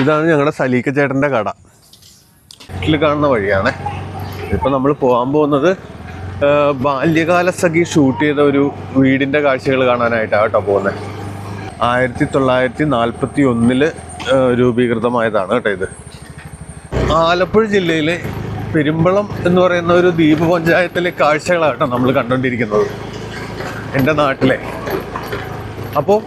ഇതാണ് ഞങ്ങളുടെ സലീക്ക ചേട്ടന്റെ കട. വീട്ടിൽ കാണുന്ന വഴിയാണ്. ഇപ്പം നമ്മൾ പോകാൻ പോകുന്നത് ബാല്യകാല സഖി ഷൂട്ട് ചെയ്ത ഒരു വീടിന്റെ കാഴ്ചകൾ കാണാനായിട്ടാണ് കേട്ടോ പോകുന്നത് ആയിരത്തി തൊള്ളായിരത്തി നാൽപ്പത്തി ഒന്നിൽ രൂപീകൃതമായതാണ് കേട്ടോ ഇത്. ആലപ്പുഴ ജില്ലയിലെ പെരുമ്പളം എന്ന് പറയുന്ന ഒരു ദ്വീപ് പഞ്ചായത്തിലെ കാഴ്ചകളാണ് കേട്ടോ നമ്മൾ കണ്ടുകൊണ്ടിരിക്കുന്നത് എന്റെ നാട്ടിലെ. അപ്പോൾ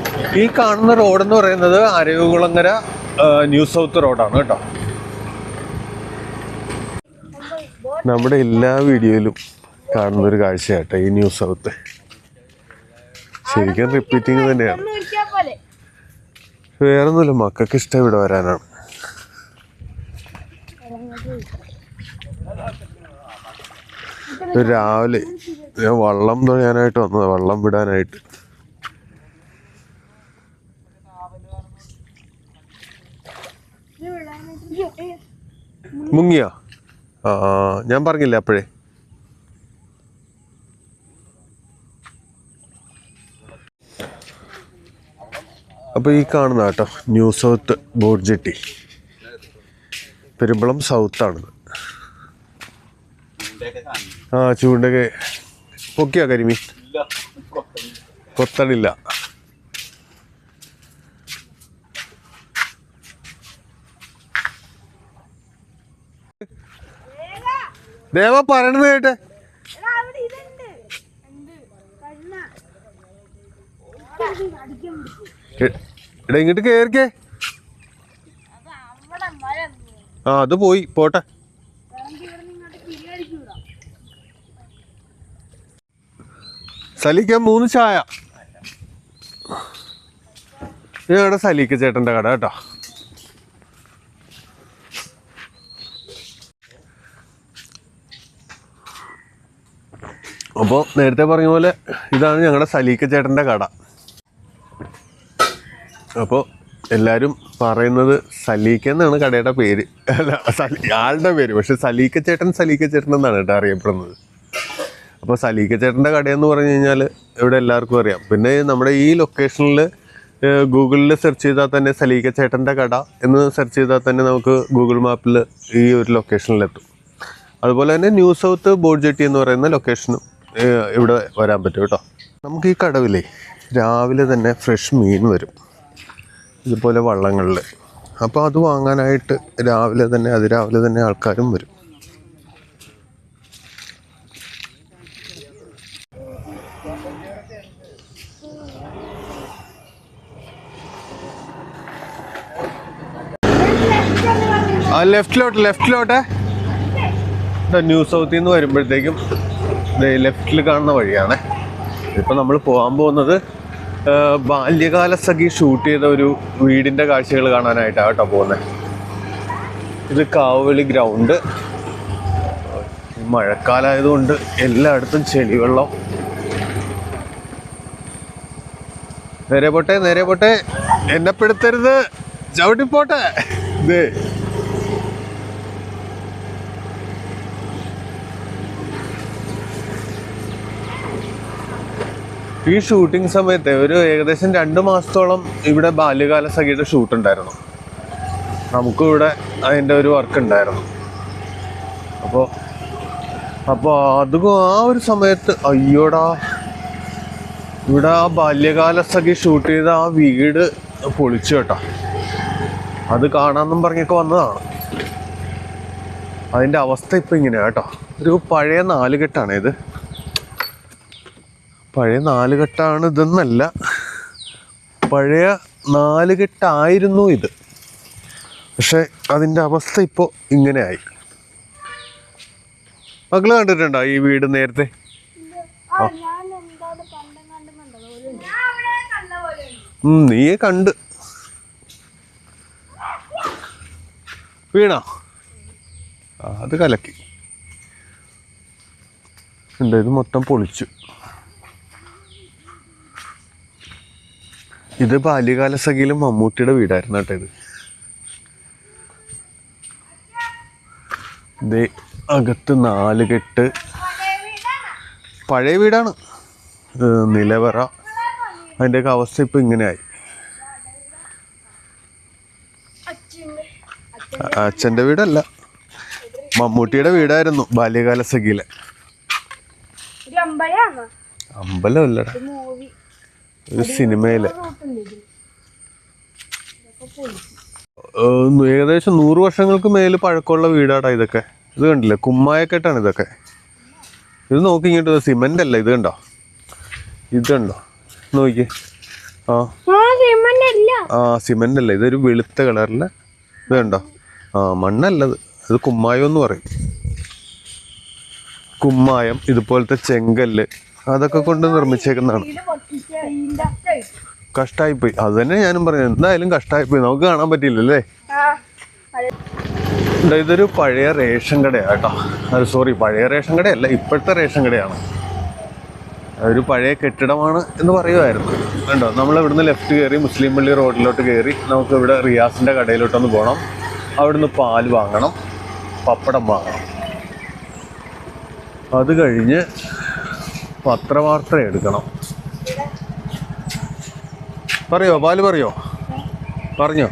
ഈ കാണുന്ന റോഡെന്ന് പറയുന്നത് അരവികുളങ്ങര ആ, ന്യൂ സൗത്ത് റോഡാണ് കേട്ടോ. നമ്മുടെ എല്ലാ വീഡിയോയിലും കാണുന്ന ഒരു കാഴ്ചയാട്ടെ ഈ ന്യൂ സൗത്ത് ശരിക്കും റിപ്പീറ്റിംഗ് തന്നെയാണ്. വേറൊന്നുമില്ല മക്കൾക്ക് ഇഷ്ടം ഇവിടെ വരാനാണ്. രാവിലെ ഞാൻ വള്ളം തൊഴാനായിട്ട് വന്നത് വള്ളം വിടാനായിട്ട്. മുങ്ങിയോ? ആ ഞാൻ പറഞ്ഞില്ല അപ്പോഴേ? അപ്പോൾ ഈ കാണുന്ന കേട്ടോ ന്യൂ സൗത്ത് ബോർജെട്ടി പെരുമ്പളം സൗത്താണിത് ആ ചൂണ്ടൊക്കെ പൊക്കിയാ കരിമീൻ? കൊത്തടില്ല ദേവ പറയണത് കേട്ടെ. എടാ ഇങ്ങോട്ട് കേറിക്കേ. ആ അത് പോയി പോട്ടെ. സലിക്ക മൂന്ന് ചായ. ഞങ്ങളുടെ സലീക്ക ചേട്ടന്റെ കട കേട്ടോ? അപ്പോൾ നേരത്തെ പറഞ്ഞ പോലെ ഇതാണ് ഞങ്ങളുടെ സലീക്ക ചേട്ടന്റെ കട. അപ്പോൾ എല്ലാവരും പറയുന്നത് സലീക്ക എന്നാണ് കടയുടെ പേര്. അല്ല സലി ആളുടെ പേര്. പക്ഷെ സലീക്ക ചേട്ടൻ സലീക്ക ചേട്ടൻ എന്നാണ് കേട്ടോ അറിയപ്പെടുന്നത്. അപ്പോൾ സലീക്ക ചേട്ടന്റെ കടയെന്ന് പറഞ്ഞു കഴിഞ്ഞാൽ ഇവിടെ എല്ലാവർക്കും അറിയാം. പിന്നെ നമ്മുടെ ഈ ലൊക്കേഷനിൽ ഗൂഗിളിൽ സെർച്ച് ചെയ്താൽ തന്നെ സലീക്ക ചേട്ടന്റെ കട എന്ന് സെർച്ച് ചെയ്താൽ തന്നെ നമുക്ക് ഗൂഗിൾ മാപ്പിൽ ഈ ഒരു ലൊക്കേഷനിലെത്തും. അതുപോലെ തന്നെ ന്യൂ സൗത്ത് ബോർഡ് ജെട്ടി എന്ന് പറയുന്ന ലൊക്കേഷനും ഇവിടെ വരാൻ പറ്റും കേട്ടോ. നമുക്ക് ഈ കടവിലേ രാവിലെ തന്നെ ഫ്രഷ് മീൻ വരും. ഇതുപോലെ വള്ളങ്ങളിൽ. അപ്പോൾ അത് വാങ്ങാനായിട്ട് രാവിലെ തന്നെ അതിരാവിലെ തന്നെ ആൾക്കാരും വരും. ആ ലെഫ്റ്റിലോട്ട് ലെഫ്റ്റിലോട്ട്. ന്യൂ സൗത്തിൽ നിന്ന് വരുമ്പോഴത്തേക്കും ലെഫ്റ്റിൽ കാണുന്ന വഴിയാണ്. ഇപ്പം നമ്മൾ പോകാൻ പോകുന്നത് ബാല്യകാല സഖി ഷൂട്ട് ചെയ്ത ഒരു വീടിന്റെ കാഴ്ചകൾ കാണാനായിട്ടാണ് കേട്ടോ പോകുന്നത് ഇത് കാവുവെളി ഗ്രൗണ്ട് മഴക്കാലമായതുകൊണ്ട് എല്ലായിടത്തും ചെളിവെള്ളം. നേരെ പോട്ടെ നേരെ പോട്ടെ. എന്നെ പെടുത്തരുത് ചവിട്ടിപ്പോട്ടെ. ഇതേ ഈ ഷൂട്ടിംഗ് സമയത്ത് ഒരു ഏകദേശം രണ്ട് മാസത്തോളം ഇവിടെ ബാല്യകാല സഖിയുടെ ഷൂട്ട് ഉണ്ടായിരുന്നു. നമുക്കും ഇവിടെ അതിന്റെ ഒരു വർക്ക് ഉണ്ടായിരുന്നു. അപ്പോൾ അപ്പോൾ അത് ആ ഒരു സമയത്ത് അയ്യോടാ ഇവിടെ ആ ബാല്യകാല സഖി ഷൂട്ട് ചെയ്ത ആ വീട് പൊളിച്ചു കേട്ടോ. അത് കാണാമെന്നും പറഞ്ഞൊക്കെ വന്നതാണ്. അതിന്റെ അവസ്ഥ ഇപ്പം ഇങ്ങനെയാണ് കേട്ടോ. ഒരു പഴയ നാലുകെട്ടാണ് ഇത്. പഴയ നാലുകെട്ടാണ് ഇതെന്നല്ല. പഴയ നാലുകെട്ടായിരുന്നു ഇത്. പക്ഷെ അതിന്റെ അവസ്ഥ ഇപ്പോൾ ഇങ്ങനെയായി. മകൾ കണ്ടിട്ടുണ്ടോ ഈ വീട് നേരത്തെ? നീ നീയെ കണ്ട്. വീണോ? അത് കലക്കി. ഉണ്ട് ഇത് മൊത്തം പൊളിച്ചു. ഇത് ബാല്യകാല സഖിയിലും മമ്മൂട്ടിയുടെ വീടായിരുന്നു കേട്ടോ ഇത്. ഇത് അകത്ത് നാല് കെട്ട് പഴയ വീടാണ്. നിലവറ. അതിന്റെയൊക്കെ അവസ്ഥ ഇപ്പം ഇങ്ങനെയായി. അച്ഛന്റെ അച്ഛന്റെ വീടല്ല. മമ്മൂട്ടിയുടെ വീടായിരുന്നു ബാല്യകാല സഖിയിലെ. അമ്പലമല്ലടാ. ഒരു സിനിമയിലെ. ഏകദേശം നൂറ് വർഷങ്ങൾക്ക് മേൽ പഴക്കമുള്ള വീടാടാ ഇതൊക്കെ. ഇത് കണ്ടില്ലേ? കുമ്മായക്കെട്ടാണ് ഇതൊക്കെ. ഇത് നോക്കി ഇങ്ങോട്ട് സിമെന്റ് അല്ല ഇത് കണ്ടോ? ഇത് കണ്ടോ? നോക്കി. ആ. ആ സിമന്റ് അല്ല ഇതൊരു വെളുത്ത കളറിലെ ഇത് കണ്ടോ? ആ മണ്ണല്ലത്. ഇത് കുമ്മായം എന്ന് പറയും. കുമ്മായം ഇതുപോലത്തെ ചെങ്കല്ല്. അതൊക്കെ കൊണ്ട് നിർമ്മിച്ചേക്കുന്നതാണ്. കഷ്ടായിപ്പോയി. അത് തന്നെ ഞാനും പറഞ്ഞു എന്തായാലും കഷ്ടായിപ്പോയി. നമുക്ക് കാണാൻ പറ്റിയില്ലല്ലേ? ഇതൊരു പഴയ റേഷൻ കടയാണ് കേട്ടോ. അത് സോറി പഴയ റേഷൻ കടയല്ല ഇപ്പോഴത്തെ റേഷൻ കടയാണ്. ഒരു പഴയ കെട്ടിടമാണ് എന്ന് പറയുമായിരുന്നു. കണ്ടോ? നമ്മൾ ഇവിടുന്ന് ലെഫ്റ്റ് കയറി മുസ്ലിം പള്ളി റോഡിലോട്ട് കയറി നമുക്ക് ഇവിടെ റിയാസിന്റെ കടയിലോട്ടൊന്ന് പോകണം അവിടുന്ന് പാൽ വാങ്ങണം. പപ്പടം വാങ്ങണം. അത് കഴിഞ്ഞ് പത്രവാർത്ത എടുക്കണം പറയോ പാൽ പറയോ? പറഞ്ഞോ.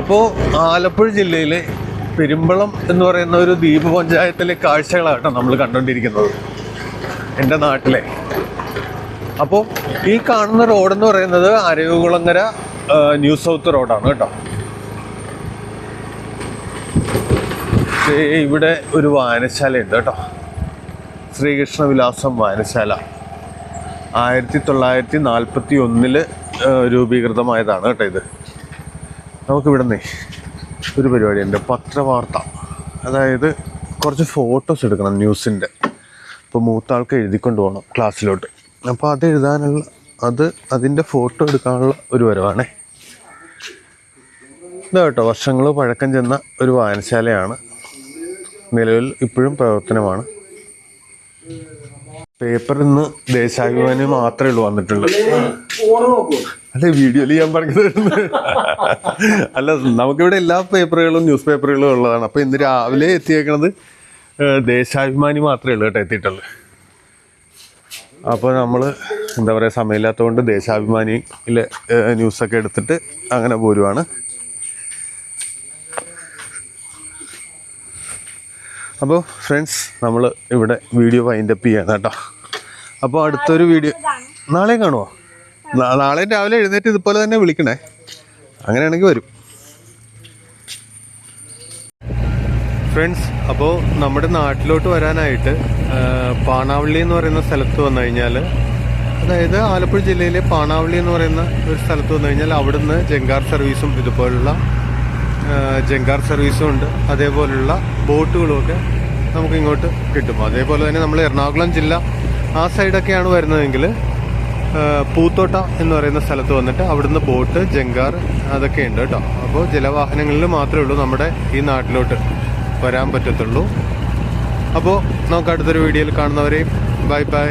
അപ്പോൾ ആലപ്പുഴ ജില്ലയിലെ പെരുമ്പളം എന്ന് പറയുന്ന ഒരു ദ്വീപ് പഞ്ചായത്തിലെ കാഴ്ചകളാട്ടോ നമ്മൾ കണ്ടുകൊണ്ടിരിക്കുന്നത് എന്റെ നാട്ടിലെ. അപ്പോൾ ഈ കാണുന്ന റോഡെന്ന് പറയുന്നത് അരവികുളങ്ങര ന്യൂ സൗത്ത് റോഡാണ് കേട്ടോ. ഇവിടെ ഒരു വായനശാലയുണ്ട് കേട്ടോ. ശ്രീകൃഷ്ണ വിലാസം വായനശാല. ആയിരത്തി തൊള്ളായിരത്തി നാൽപ്പത്തി ഒന്നിൽ രൂപീകൃതമായതാണ് കേട്ടോ ഇത്. നമുക്കിവിടുന്നേ ഒരു പരിപാടിയുണ്ട്. പത്രവാർത്ത. അതായത് കുറച്ച് ഫോട്ടോസ് എടുക്കണം ന്യൂസിന്റെ. അപ്പോൾ മൂത്ത ആൾക്ക് എഴുതിക്കൊണ്ട് പോകണം ക്ലാസ്സിലോട്ട്. അപ്പോൾ അത് എഴുതാനുള്ള അത് അതിന്റെ ഫോട്ടോ എടുക്കാനുള്ള ഒരു വരവാണേ. ഇതാ കേട്ടോ വർഷങ്ങൾ പഴക്കം ചെന്ന ഒരു വായനശാലയാണ്. നിലവിൽ ഇപ്പോഴും പ്രവർത്തനമാണ്. പേപ്പർ ഇന്ന് ദേശാഭിമാനി മാത്രമേ ഉള്ളൂ വന്നിട്ടുള്ളൂ. അല്ലെ വീഡിയോയിൽ ഞാൻ പറഞ്ഞത് അല്ല നമുക്കിവിടെ എല്ലാ പേപ്പറുകളും ന്യൂസ് പേപ്പറുകളും ഉള്ളതാണ്. അപ്പൊ ഇന്ന് രാവിലെ എത്തിയേക്കണത് ദേശാഭിമാനി മാത്രമേ ഉള്ളൂ കേട്ടോ എത്തിയിട്ടുള്ളൂ. അപ്പോൾ നമ്മൾ എന്താ പറയുക സമയമില്ലാത്തതുകൊണ്ട് ദേശാഭിമാനിയിലെ ന്യൂസൊക്കെ എടുത്തിട്ട് അങ്ങനെ പോരുവാണ്. അപ്പോൾ ഫ്രണ്ട്സ് നമ്മൾ ഇവിടെ വീഡിയോ വൈൻഡപ്പ് ചെയ്യാണ് കേട്ടോ അപ്പോൾ അടുത്തൊരു വീഡിയോ നാളെയും കാണുമോ നാളെ രാവിലെ എഴുന്നേറ്റ് ഇതുപോലെ തന്നെ വിളിക്കണേ. അങ്ങനെയാണെങ്കിൽ വരും. ഫ്രണ്ട്സ് അപ്പോൾ നമ്മുടെ നാട്ടിലോട്ട് വരാനായിട്ട് പാണാവള്ളി എന്ന് പറയുന്ന സ്ഥലത്ത് വന്നു കഴിഞ്ഞാൽ അതായത് ആലപ്പുഴ ജില്ലയിലെ പാണാവള്ളി എന്ന് പറയുന്ന ഒരു സ്ഥലത്ത് വന്നു കഴിഞ്ഞാൽ അവിടുന്ന് ജങ്കാർ സർവീസും ഇതുപോലുള്ള ജങ്കാർ സർവീസും ഉണ്ട്. അതേപോലുള്ള ബോട്ടുകളുമൊക്കെ നമുക്ക് ഇങ്ങോട്ട് കിട്ടും. അതേപോലെ തന്നെ നമ്മൾ എറണാകുളം ജില്ല ആ സൈഡൊക്കെയാണ് വരുന്നതെങ്കിൽ പൂത്തോട്ട എന്ന് പറയുന്ന സ്ഥലത്ത് വന്നിട്ട് അവിടുന്ന് ബോട്ട് ജങ്കാർ അതൊക്കെ ഉണ്ട് കേട്ടോ. അപ്പോൾ ജലവാഹനങ്ങളിൽ മാത്രമേ ഉള്ളൂ നമ്മുടെ ഈ നാട്ടിലോട്ട് വരാൻ പറ്റത്തുള്ളൂ. അപ്പോൾ നമുക്ക് അടുത്തൊരു വീഡിയോയിൽ കാണുന്നവരെയും ബൈ ബൈ.